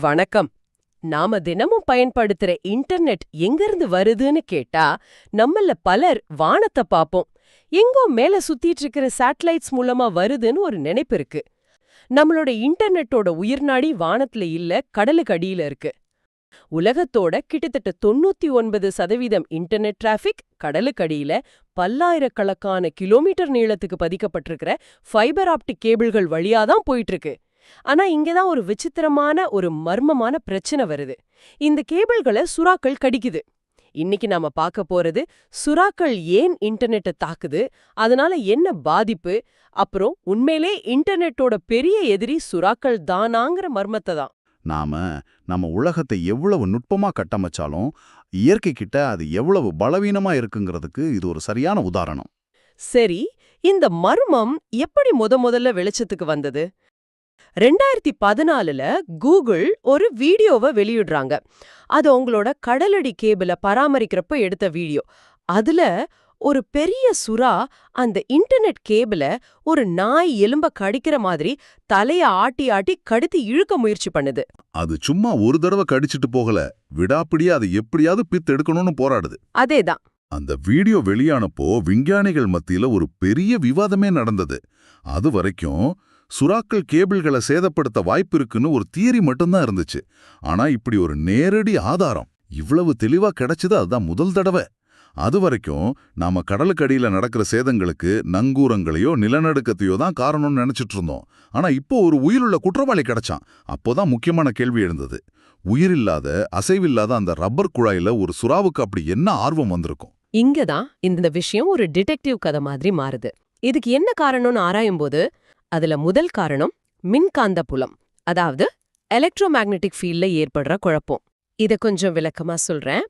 வணக்கம். நாம தினமும் பயன்படுத்துற இன்டர்நெட் எங்கிருந்து வருதுன்னு கேட்டா நம்மள பலர் வானத்தை பாப்போம். எங்கோ மேல சுத்திட்டு இருக்கிற சேட்டலைட்ஸ் மூலமா வருதுன்னு ஒரு நினைப்பு இருக்கு. நம்மளோட இன்டர்நெட்டோட உயிர்நாடி வானத்துல இல்ல கடலுக்கு அடியில இருக்கு. உலகத்தோட கிட்டத்தட்ட தொண்ணூத்தி ஒன்பது சதவீதம் இன்டர்நெட் டிராஃபிக் கடலுக்கடியில பல்லாயிரக்கணக்கான கிலோமீட்டர் நீளத்துக்கு பதிக்கப்பட்டிருக்கிற ஃபைபர் ஆப்டிக் கேபிள்கள் வழியா தான் போயிட்டு இருக்கு. ஆனா இங்கதான் ஒரு விசித்திரமான ஒரு மர்மமான பிரச்சனை வருது. இந்த கேபிள்களை சுறாக்கள் கடிக்குது. இன்னைக்கு நாம பார்க்க போறது சுறாக்கள் ஏன் இன்டர்நெட்டை தாக்குது அதனால என்ன பாதிப்பு அப்புறம் உண்மையிலே இன்டர்நெட்டோட பெரிய எதிரி சுறாக்கள் தானாங்கிற மர்மத்தை தான். நாம நம்ம உலகத்தை எவ்வளவு நுட்பமா கட்டமைச்சாலும் இயற்கை கிட்ட அது எவ்வளவு பலவீனமா இருக்குங்கிறதுக்கு இது ஒரு சரியான உதாரணம். சரி இந்த மர்மம் எப்படி முத முதல்ல வெளிச்சத்துக்கு வந்தது? ரெண்டாயிரத்தி பதினாலுல கூகுள் ஒரு வீடியோவை வெளியிடுறாங்க. அது உங்களோட கடலடி கேபிள பராமரிக்கிறப்ப எடுத்த வீடியோ. அதுல ஒரு பெரிய சுறா அந்த இன்டர்நெட் கேபிள ஒரு நாய் எலும்ப கடிக்கிற மாதிரி தலைய ஆட்டி ஆட்டி கடித்து இழுக்க முயற்சி பண்ணுது. அது சும்மா ஒரு தடவை கடிச்சிட்டு போகல. விடாப்பிடியா அது எப்படியாவது பித்து எடுக்கணும்னு போராடுது. அதேதான். அந்த வீடியோ வெளியானப்போ விஞ்ஞானிகள் மத்தியில ஒரு பெரிய விவாதமே நடந்தது. அது வரைக்கும் சுறாக்கள் கேபிள்களை சேதப்படுத்த வாய்ப்பு இருக்குன்னு ஒரு தியரி மட்டும்தான் இருந்துச்சு. ஆனா இப்படி ஒரு நேரடி ஆதாரம் இவ்வளவு தெளிவா கிடைச்சது அதுதான் முதல் தடவை. அது வரைக்கும் நாம கடலுக்கடியில நடக்கிற சேதங்களுக்கு நங்கூரங்களையோ நிலநடுக்கத்தையோ தான் காரணம்னு நினைச்சிட்டு இருந்தோம். ஆனா இப்போ ஒரு உயிருள்ள குற்றவாளி கிடைச்சான். அப்போதான் முக்கியமான கேள்வி எழுந்தது. உயிரில்லாத அசைவில்லாத அந்த ரப்பர் குழாயில ஒரு சுறாவுக்கு அப்படி என்ன ஆர்வம் வந்திருக்கும்? இங்கதான் இந்த விஷயம் ஒரு டிடெக்டிவ் கதை மாதிரி மாறுது. இதுக்கு என்ன காரணம்னு ஆராயும் போது அதுல முதல் காரணம் மின்காந்த புலம் அதாவது எலக்ட்ரோமேக்னெட்டிக் ஃபீல்ட்ல ஏற்படுற குழப்பம். இத கொஞ்சம் விளக்கமா சொல்றேன்.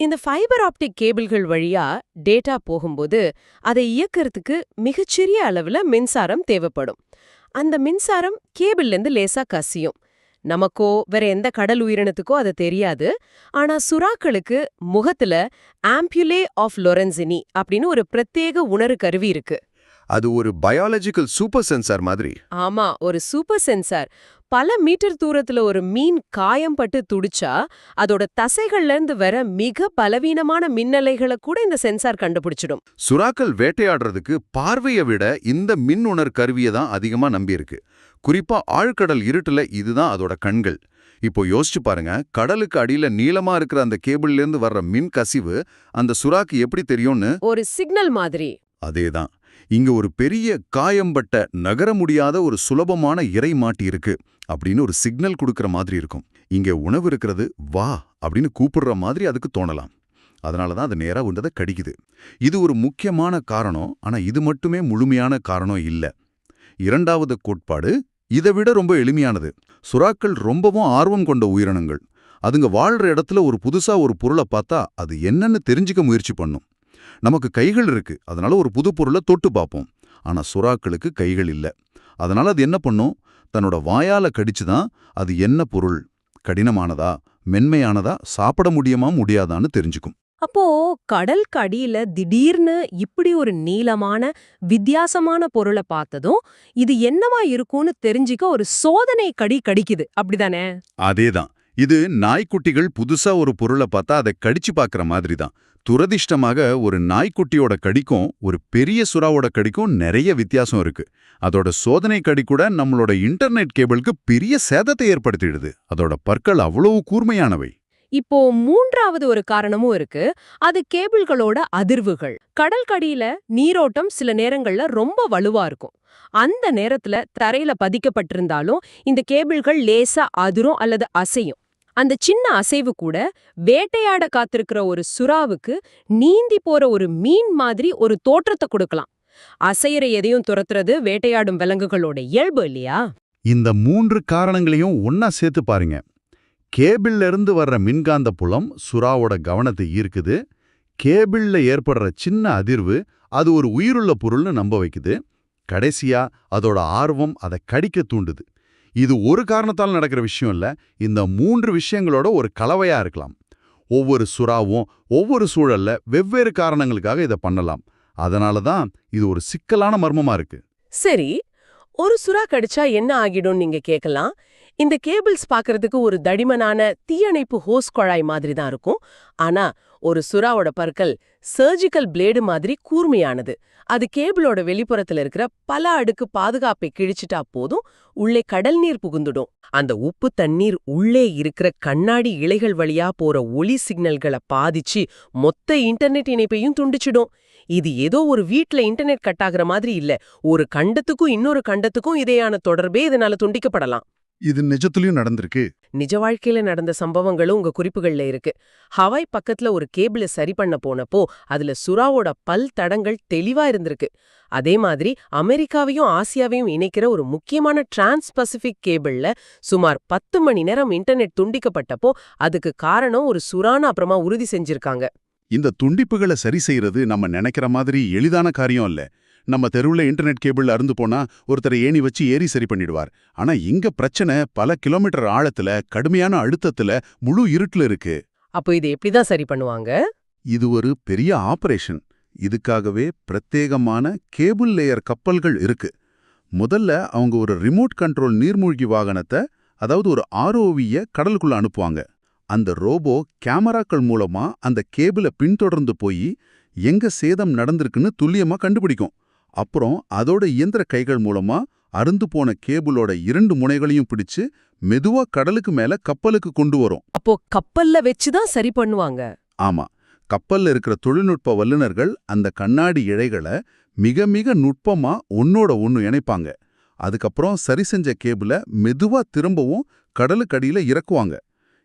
இந்த ஃபைபர் ஆப்டிக் கேபிள்கள் வழியா டேட்டா போகும்போது அதை இயக்கிறதுக்கு மிகச்சிறிய அளவுல மின்சாரம் தேவைப்படும். அந்த மின்சாரம் கேபிள்லேருந்து லேசா கசியும். நமக்கோ வேற எந்த கடல் உயிரினத்துக்கோ அது தெரியாது. ஆனா சுறாக்களுக்கு முகத்துல ஆம்பியுலே ஆஃப் லொரென்சினி அப்படின்னு ஒரு பிரத்யேக உணரு கருவி இருக்கு. அது ஒரு பயாலஜிக்கல் சூப்பர் சென்சார் மாதிரி. ஆமா ஒரு சூப்பர் சென்சார் பல மீட்டர் தூரத்துல ஒரு மீன் காயம் பட்டு துடிச்சா அதோட தசைகள்ல இருந்து வர மிக பலவீனமான மின்னலைகளை கூட இந்த சென்சார் கண்டுபிடிச்சிடும். சுறாக்கள் வேட்டையாடுறதுக்கு பார்வையை விட இந்த மின் உணர் கருவியை தான் அதிகமா நம்பியிருக்கு. குறிப்பா ஆழ்கடல் இருட்டுல இதுதான் அதோட கண்கள். இப்போ யோசிச்சு பாருங்க கடலுக்கு அடியில நீளமா இருக்கிற அந்த கேபிள்ல இருந்து வர்ற மின் கசிவு அந்த சுறாக்கு எப்படி தெரியும்னு? ஒரு சிக்னல் மாதிரி. அதேதான். இங்க ஒரு பெரிய காயம்பட்ட நகர முடியாத ஒரு சுலபமான இறை மாட்டி இருக்கு அப்படின்னு ஒரு சிக்னல் கொடுக்கற மாதிரி இருக்கும். இங்க உணவு இருக்கிறது வா அப்படின்னு கூப்பிடுற மாதிரி அதுக்கு தோணலாம். அதனால தான் அது நேரா உண்டதை கடிக்குது. இது ஒரு முக்கியமான காரணம் ஆனா இது மட்டுமே முழுமையான காரணம் இல்ல. இரண்டாவது கோட்பாடு இதை விட ரொம்ப எளிமையானது. சுறாக்கள் ரொம்பவும் ஆர்வம் கொண்ட உயிரினங்கள். அதுங்க வாழ்ற இடத்துல ஒரு புதுசா ஒரு பொருளை பார்த்தா அது என்னன்னு தெரிஞ்சுக்க முயற்சி பண்ணும். நமக்கு கைகள் இருக்கு. அதனால ஒரு புது பொருளை தொட்டு பார்ப்போம். ஆனா சுறாக்களுக்கு கைகள் இல்ல. அதனால அது என்ன பண்ணும்? தன்னோட வாயால கடிச்சு தான் அது என்ன பொருள்? கடினமானதா? மென்மையானதா? சாப்பிட முடியுமா? முடியாதான்னு தெரிஞ்சுக்கும். அப்போ கடல் கடியில திடீர்னு இப்படி ஒரு நீளமான வித்தியாசமான பொருளை பார்த்ததும் இது என்னவா இருக்கும்னு தெரிஞ்சுக்க ஒரு சோதனை கடி கடிக்குது. அப்படிதானே? அதேதான். இது நாய்க்குட்டிகள் புதுசா ஒரு பொருளை பார்த்தா அதை கடிச்சு பார்க்குற மாதிரி தான் துரதிர்ஷ்டமாக ஒரு நாய்க்குட்டியோட கடிக்கும் ஒரு பெரிய சுறாவோட கடிக்கும் நிறைய வித்தியாசம் இருக்கு. அதோட சோதனை கடி கூட நம்மளோட இன்டர்நெட் கேபிளுக்கு பெரிய சேதத்தை ஏற்படுத்திடுது. அதோட பற்கள் அவ்வளவு கூர்மையானவை. இப்போ மூன்றாவது ஒரு காரணமும் இருக்கு. அது கேபிள்களோட அதிர்வுகள். கடல் கடியில நீரோட்டம் சில நேரங்கள்ல ரொம்ப வலுவா இருக்கும். அந்த நேரத்துல தரையில பதிக்கப்பட்டிருந்தாலும் இந்த கேபிள்கள் லேசா அதிரும் அல்லது அசையும். அந்த சின்ன அசைவு கூட வேட்டையாட காத்திருக்கிற ஒரு சுறாவுக்கு நீந்தி போற ஒரு மீன் மாதிரி ஒரு தோற்றத்தை கொடுக்கலாம். அசையிற எதையும் துரத்துறது வேட்டையாடும் விலங்குகளோட இயல்பு இல்லையா? இந்த மூன்று காரணங்களையும் ஒன்னா சேர்த்து பாருங்க. கேபிள்ல இருந்து வர்ற மின்காந்த புலம் சுறாவோட கவனத்தை ஈர்க்குது. கேபிள்ல ஏற்படுற சின்ன அதிர்வு அது ஒரு உயிருள்ள பொருள்னு நம்ப வைக்குது. கடைசியா அதோட ஆர்வம் அதை கடிக்க தூண்டுது. இது ஒரு காரணத்தால் நடக்கிற விஷயம் இல்லை. இந்த மூன்று விஷயங்களோட ஒரு கலவையா இருக்கலாம். ஒவ்வொரு சுறாவும் ஒவ்வொரு சூழல்ல வெவ்வேறு காரணங்களுக்காக இதை பண்ணலாம். அதனால தான் இது ஒரு சிக்கலான மர்மமா இருக்கு. சரி ஒரு சுறா கடிச்சா என்ன ஆகிடும் நீங்க கேட்கலாம் இந்த கேபிள்ஸ் பார்க்கறதுக்கு ஒரு தடிமனான தீயணைப்பு ஹோஸ் குழாய் மாதிரி தான் இருக்கும். ஆனா ஒரு சுறாவோட பற்கள் சர்ஜிக்கல் பிளேடு மாதிரி கூர்மையானது. அது கேபிளோட வெளிப்புறத்துல இருக்கிற பல அடுக்கு பாதுகாப்பை கிழிச்சிட்டா போதும் உள்ளே கடல் நீர் புகுந்துடும். அந்த உப்பு தண்ணீர் உள்ளே இருக்கிற கண்ணாடி இலைகள் வழியா போற ஒளி சிக்னல்களை பாதிச்சு மொத்த இன்டர்நெட் இணைப்பையும் துண்டிச்சிடும். இது ஏதோ ஒரு வீட்ல இன்டர்நெட் கட் ஆகுற மாதிரி இல்ல ஒரு கண்டத்துக்கும் இன்னொரு கண்டத்துக்கும் இதையான தொடர்பே இதனால துண்டிக்கப்படலாம். இது நிஜத்துலயும் நடந்திருக்கு. நிஜ வாழ்க்கையில நடந்த சம்பவங்களும் உங்க குறிப்புகள்ல இருக்கு. ஹவாய் பக்கத்துல ஒரு கேபிள சரி பண்ண போனப்போ அதுல சுறாவோட பல் தடங்கள் தெளிவா இருந்திருக்கு. அதே மாதிரி அமெரிக்காவையும் ஆசியாவையும் இணைக்கிற ஒரு முக்கியமான டிரான்ஸ் பசிபிக் கேபிள்ல சுமார் பத்து மணி நேரம் இன்டர்நெட் துண்டிக்கப்பட்டப்போ அதுக்கு காரணம் ஒரு சுறான்னு அப்புறமா உறுதி செஞ்சிருக்காங்க. இந்த துண்டிப்புகளை சரி செய்யறது நம்ம நினைக்கிற மாதிரி எளிதான காரியம் இல்ல. நம்ம தெருவுல இன்டர்நெட் கேபிள் அருந்து போனா ஒருத்தரை ஏணி வச்சு ஏறி சரி பண்ணிடுவார். ஆனா இங்க பிரச்சனை பல கிலோமீட்டர் ஆழத்துல கடுமையான அழுத்தத்துல முழு இருட்டுல இருக்கு. அப்போ இதை எப்படிதான் சரி பண்ணுவாங்க? இது ஒரு பெரிய ஆபரேஷன் இதுக்காகவே பிரத்யேகமான கேபிள் லேயர் கப்பல்கள் இருக்கு. முதல்ல அவங்க ஒரு ரிமோட் கண்ட்ரோல் நீர்மூழ்கி வாகனத்தை அதாவது ஒரு ஆர்ஓவிய கடலுக்குள்ள அனுப்புவாங்க. அந்த ரோபோ கேமராக்கள் மூலமா அந்த கேபிளை பின்தொடர்ந்து போய் எங்க சேதம் நடந்திருக்குன்னு துல்லியமா கண்டுபிடிக்கும். அப்புறம் அதோட இயந்திர கைகள் மூலமா அருந்து போன கேபிளோட இரண்டு முனைகளையும் பிடிச்சு மெதுவா கடலுக்கு மேல கப்பலுக்கு கொண்டு வரும். அப்போ கப்பல்ல வச்சுதான் சரி பண்ணுவாங்க. ஆமா. கப்பல்ல இருக்கிற தொழில்நுட்ப வல்லுநர்கள் அந்த கண்ணாடி இழைகளை மிக மிக நுட்பமா ஒன்னோட ஒன்னு இணைப்பாங்க. அதுக்கப்புறம் சரி செஞ்ச கேபிள மெதுவா திரும்பவும் கடலுக்கடியில இறக்குவாங்க.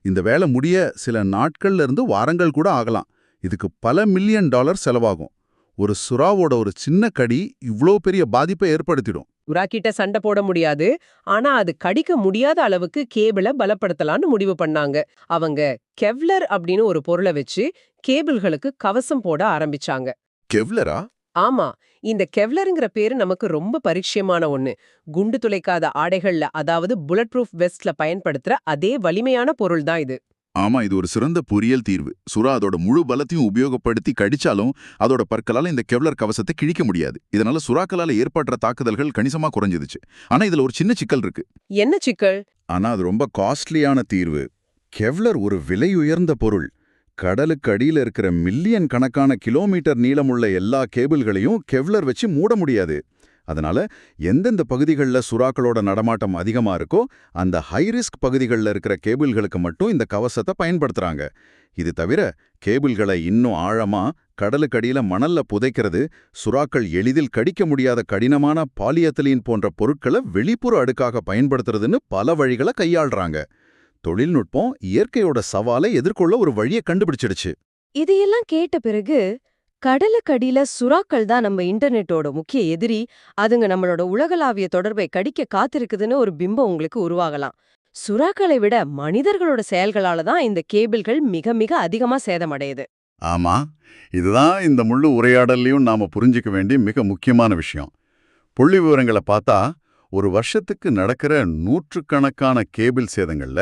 இந்த வேலை முடிய சில நாட்கள்ல இருந்து வாரங்கள் கூட ஆகலாம். இதுக்கு பல மில்லியன் டாலர் செலவாகும். ஒரு சுறாவோட ஒரு சின்ன கடி இவ்ளோ பெரிய பாதிப்பை ஏற்படுத்திடும். உராக்கிட்ட சண்டை போட முடியாது. ஆனா அது கடிக்க முடியாத அளவுக்கு கேபிளை பலப்படுத்தலாம்னு முடிவு பண்ணாங்க. அவங்க கெவ்லர் அப்படின்னு ஒரு பொருளை வச்சு கேபிள்களுக்கு கவசம் போட ஆரம்பிச்சாங்க. கெவ்லரா? ஆமா. இந்த கெவ்லருங்கிற பேரு நமக்கு ரொம்ப பரிச்சயமான ஒண்ணு. குண்டு துளைக்காத ஆடைகள்ல அதாவது புல்லட் ப்ரூஃப் வெஸ்ட்ல பயன்படுத்துற அதே வலிமையான பொருள் தான் இது. ஆமா இது ஒரு சிறந்த பொறியியல் தீர்வு. சுறா அதோட முழு பலத்தையும் உபயோகப்படுத்தி கடிச்சாலும் அதோட பற்களால இந்த கெவ்லர் கவசத்தை கிழிக்க முடியாது. இதனால சுறாக்களால ஏற்படுற தாக்குதல்கள் கணிசமா குறைஞ்சிடுச்சு. ஆனா இதுல ஒரு சின்ன சிக்கல் இருக்கு. என்ன சிக்கல்? ஆனா அது ரொம்ப காஸ்ட்லியான தீர்வு. கெவ்லர் ஒரு விலை உயர்ந்த பொருள். கடலுக்கு அடியில இருக்கிற மில்லியன் கணக்கான கிலோமீட்டர் நீளமுள்ள எல்லா கேபிள்களையும் கெவ்லர் வச்சு மூட முடியாது. அதனால எந்தெந்த பகுதிகளில் சுறாக்களோட நடமாட்டம் அதிகமா இருக்கோ அந்த ஹை ரிஸ்க் பகுதிகளில் இருக்கிற கேபிள்களுக்கு மட்டும் இந்த கவசத்தை பயன்படுத்துறாங்க. இது தவிர கேபிள்களை இன்னும் ஆழமா கடலுக்கடியில் மணல்ல புதைக்கிறது சுறாக்கள் எளிதில் கடிக்க முடியாத கடினமான பாலியத்தலீன் போன்ற பொருட்களை வெளிப்புற அடுக்காக பயன்படுத்துறதுன்னு பல வழிகளை கையாள்றாங்க. தொழில்நுட்பம் இயற்கையோட சவாலை எதிர்கொள்ள ஒரு வழியை கண்டுபிடிச்சிடுச்சு. இதையெல்லாம் கேட்ட பிறகு கடலுக்கடியில சுறாக்கள் தான் நம்ம இன்டர்நெட்டோட முக்கிய எதிரி. அதுங்க நம்மளோட உலகளாவிய தொடர்பை கடிக்க காத்திருக்குதுன்னு ஒரு பிம்பம் உங்களுக்கு உருவாகலாம். சுறாக்களை விட மனிதர்களோட செயல்களால தான் இந்த கேபிள்கள் மிக மிக அதிகமா சேதமடையுது. ஆமா இதுதான் இந்த முழு உரையாடல்லையும் நாம புரிஞ்சுக்க வேண்டிய மிக முக்கியமான விஷயம். புள்ளி விவரங்களை பார்த்தா ஒரு வருஷத்துக்கு நடக்கிற நூற்றுக்கணக்கான கேபிள் சேதங்கள்ல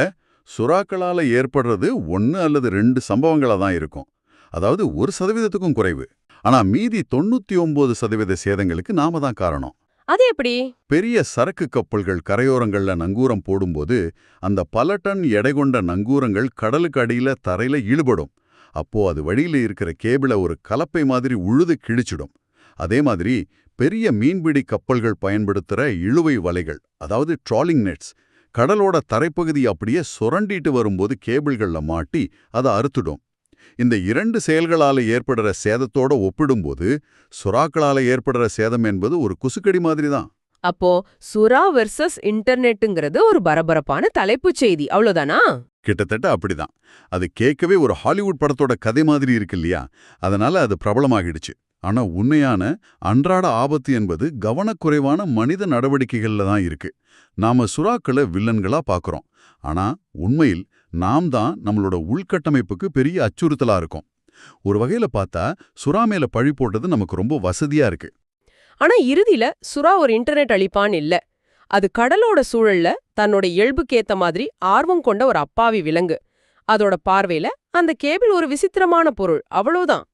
சுறாக்களால ஏற்படுறது ஒன்னு அல்லது ரெண்டு சம்பவங்களா தான் இருக்கும். அதாவது ஒரு சதவீதத்துக்கும் குறைவு. ஆனா மீதி தொண்ணூத்தி ஒன்பது சதவீத சேதங்களுக்கு நாம தான் காரணம். அது எப்படி? பெரிய சரக்கு கப்பல்கள் கரையோரங்கள்ல நங்கூரம் போடும்போது அந்த பல டன் எடை கொண்ட நங்கூரங்கள் கடலுக்கு அடியில தரையில ஈடுபடும் அப்போ அது வழியில இருக்கிற கேபிள ஒரு கலப்பை மாதிரி உழுது கிழிச்சிடும். அதே மாதிரி பெரிய மீன்பிடி கப்பல்கள் பயன்படுத்துற இழுவை வலைகள் அதாவது ட்ராலிங் நெட்ஸ் கடலோட தரைப்பகுதி அப்படியே சுரண்டிட்டு வரும்போது கேபிள்கள்ல மாட்டி அதை அறுத்துடும். இந்த இரண்டு செயல்களால ஏற்படுற சேதத்தோட ஒப்பிடும்போது சுறாக்களால ஏற்படுற சேதம் என்பது ஒரு குசுக்கடி மாதிரி தான் அப்போ சுறா வெர்சஸ் இன்டர்நெட்டுங்கிறது ஒரு பரபரப்பான தலைப்புச் செய்தி. அவ்வளவுதானா கிட்டத்தட்ட அப்படிதான். அது கேட்கவே ஒரு ஹாலிவுட் படத்தோட கதை மாதிரி இருக்கு இல்லையா? அதனால அது பிரபலமாகிடுச்சு. ஆனா உண்மையான அன்றாட ஆபத்து என்பது கவனக்குறைவான மனித நடவடிக்கைகள்ல தான் இருக்கு. நாம சுறாக்களை வில்லன்களா பார்க்கறோம் ஆனா உண்மையில் நாம் தான் நம்மளோட உள்கட்டமைப்புக்கு பெரிய அச்சுறுத்தலா இருக்கும். ஒரு வகையில பார்த்தா சுறா மேல பழி போட்டது நமக்கு ரொம்ப வசதியா இருக்கு. ஆனா இறுதியில சுறா ஒரு இன்டர்நெட் அளிப்பான் இல்ல. அது கடலோட சூழல்ல தன்னோட இயல்புக்கேத்த மாதிரி ஆர்வம் கொண்ட ஒரு அப்பாவி விலங்கு. அதோட பார்வையில அந்த கேபிள் ஒரு விசித்திரமான பொருள். அவ்வளவுதான்.